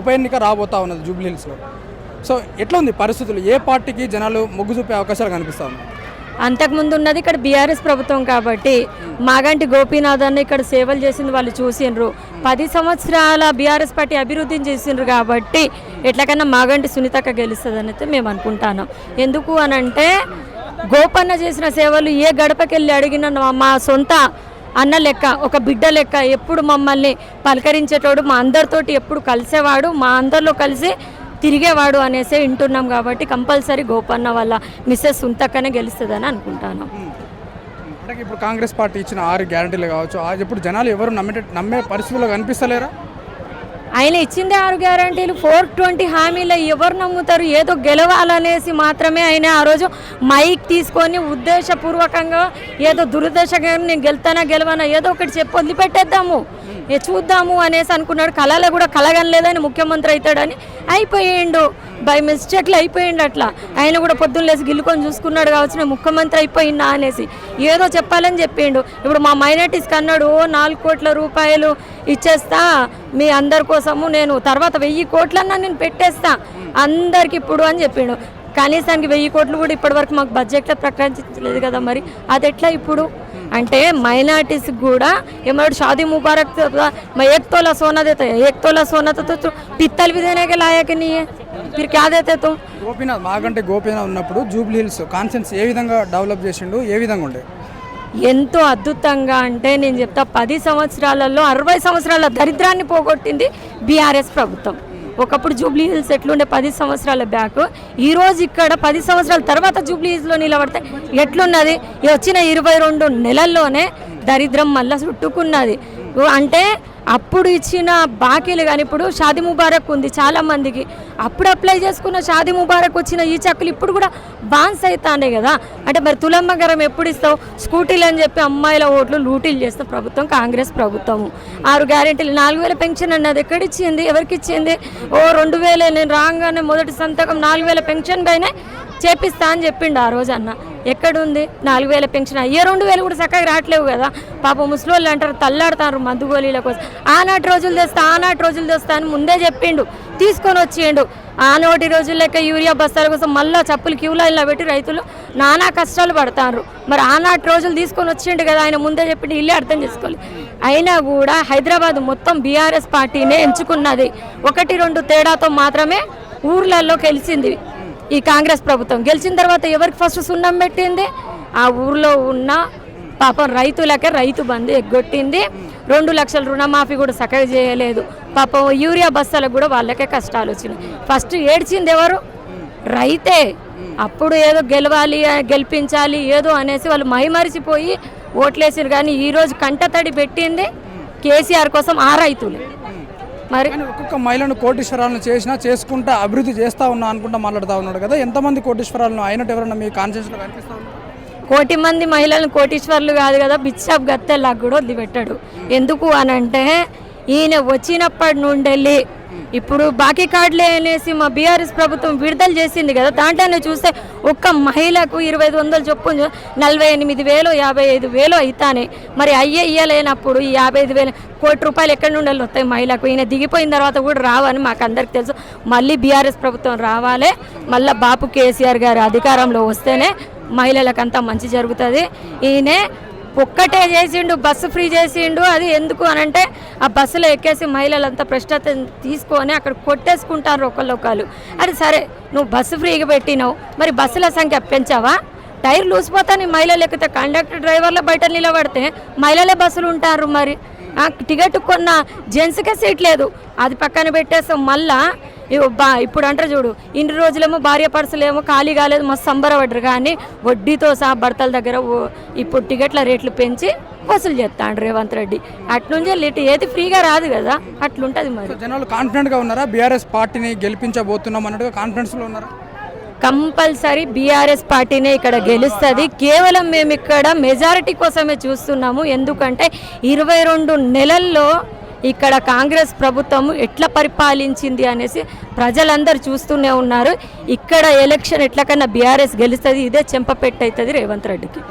ఉప ఎన్నిక రాబోతా ఉన్నది జూబ్లీ హిల్స్లో. సో ఎట్లా ఉంది పరిస్థితులు? ఏ పార్టీకి జనాలు మొగ్గు చూపే అవకాశాలు కనిపిస్తా ఉన్నాయి అంతకుముందు ఉన్నది ఇక్కడ బీఆర్ఎస్ ప్రభుత్వం కాబట్టి మాగంటి గోపీనాథ్ అన్న ఇక్కడ సేవలు చేసింది వాళ్ళు చూసిండ్రు. పది సంవత్సరాల బీఆర్ఎస్ పార్టీ అభివృద్ధిని చేసిండ్రు కాబట్టి ఎట్లకన్నా మాగంటి సునీతక్క గెలుస్తుందని అయితే మేము అనుకుంటాను ఎందుకు అనంటే గోపన్న చేసిన సేవలు ఏ గడపకెళ్ళి అడిగిన మా సొంత అన్న లెక్క ఒక బిడ్డ లెక్క ఎప్పుడు మమ్మల్ని పలకరించేటోడు మా అందరితోటి ఎప్పుడు కలిసేవాడు మా అందరిలో కలిసి తిరిగేవాడు అనేసి వింటున్నాం కాబట్టి కంపల్సరీ గోపన్న వల్ల మిస్సెస్ సుంతక్కనే గెలుస్తుందని అనుకుంటాను. ఇప్పుడు కాంగ్రెస్ పార్టీ ఇచ్చిన ఆరు గ్యారంటీలు కావచ్చు. ఆ ఇప్పుడు జనాలు ఎవరు నమ్మే నమ్మే పరిస్థితుల్లో కనిపిస్తలేరా? ఆయన ఇచ్చింది ఆరు గ్యారంటీలు. ఫోర్ ట్వంటీ హామీలు ఎవరు నమ్ముతారు? ఏదో గెలవాలనేసి మాత్రమే ఆయన ఆ రోజు మైక్ తీసుకొని ఉద్దేశపూర్వకంగా ఏదో దురుద్దేశంగా నేను గెలుతానా గెలవనా ఏదో ఒకటి చెప్పి వదిలిపెట్టేద్దాము. చూద్దాము అనేసి అనుకున్నాడు. కళలో కూడా కలగనలేదని ముఖ్యమంత్రి అవుతాడని అయిపోయిండు. బై మిస్టేక్లు అయిపోయిండు అట్లా. ఆయన కూడా పొద్దున్నలేసి గిల్లుకొని చూసుకున్నాడు కావచ్చు నేను ముఖ్యమంత్రి అయిపోయిందా అనేసి ఏదో చెప్పాలని చెప్పిండు. ఇప్పుడు మా మైనార్టీస్కి అన్నాడు ఓ నాలుగు కోట్ల రూపాయలు ఇచ్చేస్తా. మీ అందరి కోసము నేను తర్వాత వెయ్యి కోట్లన్నా నేను పెట్టేస్తా. అందరికి ఇప్పుడు అని చెప్పిండు. కనీసానికి వెయ్యి కోట్లు కూడా ఇప్పటివరకు మాకు బడ్జెట్లో ప్రకటించలేదు కదా మరి అది ఎట్లా ఇప్పుడు అంటే మైనార్టీస్ కూడా ఏమన్నాడు షాదీ ముబారక్ मैं एक तोला सोना देता है एक तोला सोना तो, तो, तो पित्तल भी देने के लायक नहीं है फिर क्या देते तुम గోపీనాథ్ మాగంటే గోపీనాథ్ ఉన్నప్పుడు జూబ్లీ హిల్స్ కాన్సెన్స్ ఏ విధంగా డెవలప్ చేసిండు ఏ విధంగా ఉండే ఎంతో అద్భుతంగా అంటే నేను చెప్తా పది సంవత్సరాలలో అరవై సంవత్సరాల దరిద్రాన్ని పోగొట్టింది బీఆర్ఎస్ ప్రభుత్వం ఒకప్పుడు జూబ్లీ హిల్స్ ఎట్లుండే? పది సంవత్సరాల బ్యాక్. ఈ రోజు ఇక్కడ పది సంవత్సరాల తర్వాత జూబ్లీ హిల్స్లో నిలబడితే ఎట్లున్నది? వచ్చిన ఇరవై రెండు నెలల్లోనే దరిద్రం మళ్ళీ చుట్టుకున్నది. అంటే అప్పుడు ఇచ్చిన బాకీలు కానీ ఇప్పుడు షాది ముబారక్ ఉంది చాలా మందికి. అప్పుడు అప్లై చేసుకున్న షాది ముబారక్ వచ్చిన ఈ చెక్కులు ఇప్పుడు కూడా బాన్స్ అవుతానే కదా. అంటే మరి తులమ్మ గరం ఎప్పుడు ఇస్తావు? స్కూటీలు అని చెప్పి అమ్మాయిల ఓట్లు లూటీలు చేస్తే ప్రభుత్వం కాంగ్రెస్ ప్రభుత్వము. ఆరు గ్యారెంటీలు నాలుగు వేల పెన్షన్ అన్నది ఎక్కడ ఇచ్చింది? ఎవరికి ఇచ్చింది? ఓ రెండు వేలే నేను రాగానే మొదటి సంతకం నాలుగు వేల పెన్షన్ పైన చేపిస్తా అని చెప్పిండు ఆ రోజు అన్న. ఎక్కడుంది? నాలుగు వేల పెన్షన్. అయ్యే రెండు వేలు కూడా చక్కగా రావట్లేవు కదా. పాప ముసలోళ్ళు అంటారు తల్లాడతారు మందు గోళీల కోసం. ఆనాటి రోజులు తెస్తా ఆనాటి రోజులు తెస్తా అని ముందే చెప్పిండు. తీసుకొని వచ్చిండు. ఆనాటి రోజుల లెక్క యూరియా బస్తాల కోసం మళ్ళీ చప్పులు క్యూ లైన్లో పెట్టి రైతులు నానా కష్టాలు పడతారు. మరి ఆనాటి రోజులు తీసుకొని వచ్చిండు కదా ఆయన ముందే చెప్పిండు ఇల్లే అర్థం చేసుకోవాలి అయినా కూడా హైదరాబాద్ మొత్తం బీఆర్ఎస్ పార్టీనే ఎంచుకున్నది. ఒకటి రెండు తేడాతో మాత్రమే ఊర్లలో గెలిచింది. ఈ కాంగ్రెస్ ప్రభుత్వం గెలిచిన తర్వాత ఎవరికి ఫస్ట్ సున్నం పెట్టింది? ఆ ఊర్లో ఉన్న పాపం రైతులకే రైతు బంధు ఎగ్గొట్టింది. రెండు లక్షల రుణమాఫీ కూడా చక్కగా చేయలేదు. పాపం యూరియా బస్తాలకు కూడా వాళ్ళకే కష్టాలు వచ్చినాయి. ఫస్ట్ ఏడ్చింది ఎవరు? రైతే. అప్పుడు ఏదో గెలవాలి గెలిపించాలి ఏదో అనేసి వాళ్ళు మైమరిచిపోయి ఓట్లేసారు కానీ ఈరోజు కంటతడి పెట్టింది కేసీఆర్ కోసం ఆ రైతులే. మరి ఒక్కొక్క మహిళను కోటీశ్వరాలను చేసినా చేసుకుంటా అభివృద్ధి చేస్తా ఉన్నా అనుకుంటా మాట్లాడుతూ ఉన్నాడు కదా. ఎంతమంది కోటీశ్వరాలను అయినట్టు ఎవరన్నా మీ కాన్షియస్లో కనిపిస్తా ఉన్నారు? కోటి మంది మహిళలను కోటీశ్వర్లు కాదు కదా బిచ్చాప్ గత్తెలాగా కూడా వదిలిపెట్టాడు. ఎందుకు అని అంటే ఈయన వచ్చినప్పటి నుండి ఇప్పుడు బాకీ కార్డులే అనేసి మా బీఆర్ఎస్ ప్రభుత్వం విడుదల చేసింది కదా. దాంట్లోనే చూస్తే ఒక్క మహిళకు ఇరవై ఐదు వందలు చొప్పున నలభై ఎనిమిది వేలు యాభై ఐదు వేలు అవుతానే మరి అయ్యే ఇయ్యలేనప్పుడు ఈ యాభై ఐదు వేలు కోటి రూపాయలు ఎక్కడి నుండి వస్తాయి మహిళకు? ఈయన దిగిపోయిన తర్వాత కూడా రావని మాకు అందరికి తెలుసు. మళ్ళీ బీఆర్ఎస్ ప్రభుత్వం రావాలి. మళ్ళీ బాపు కేసీఆర్ గారు అధికారంలో వస్తేనే మహిళలకు అంతా మంచి జరుగుతుంది. ఈయనే ఒక్కటే చేసిండు బస్సు ఫ్రీ చేసిండు అది ఎందుకు అని అంటే ఆ బస్సులో ఎక్కేసి మహిళలంతా ప్రశ్నత తీసుకొని అక్కడ కొట్టేసుకుంటారు ఒకళ్ళు అది సరే నువ్వు బస్సు ఫ్రీగా పెట్టినావు మరి బస్సుల సంఖ్య పెంచావా? టైర్ లూసిపోతాను మహిళలు ఎక్కితే కండక్టర్ డ్రైవర్లు బయట నిలబడితే మహిళలే బస్సులు ఉంటారు మరి. టికెట్ కొన్న జెంట్స్కే సీట్ లేదు. అది పక్కన పెట్టేస్తాం మళ్ళా బా ఇప్పుడు అంటారు చూడు ఇన్ని రోజులేమో భార్య పర్సులేమో ఖాళీ కాలేదు మస్తు సంబరపడ్డరు కానీ వడ్డీతో సహా భర్తల దగ్గర ఇప్పుడు టికెట్ల రేట్లు పెంచి వసూలు చేస్తాడు రేవంత్ రెడ్డి. అట్నుంచే లేట్ ఏది ఫ్రీగా రాదు కదా అట్లుంటుంది మరి. జనాలు కాన్ఫిడెంట్గా ఉన్నారా? బీఆర్ఎస్ పార్టీని గెలిపించబోతున్నాం అన్నట్టుగా కాన్ఫిడెన్స్లో ఉన్నారా? కంపల్సరీ బీఆర్ఎస్ పార్టీనే ఇక్కడ గెలుస్తుంది. కేవలం మేము ఇక్కడ మెజారిటీ కోసమే చూస్తున్నాము. ఎందుకంటే ఇరవై రెండు నెలల్లో ఇక్కడ కాంగ్రెస్ ప్రభుత్వం ఎట్లా పరిపాలించింది అనేసి ప్రజలందరూ చూస్తూనే ఉన్నారు. ఇక్కడ ఎలక్షన్ ఎట్లకన్నా బీఆర్ఎస్ గెలుస్తుంది ఇదే చెంపపెట్టు అవుతుంది రేవంత్ రెడ్డికి.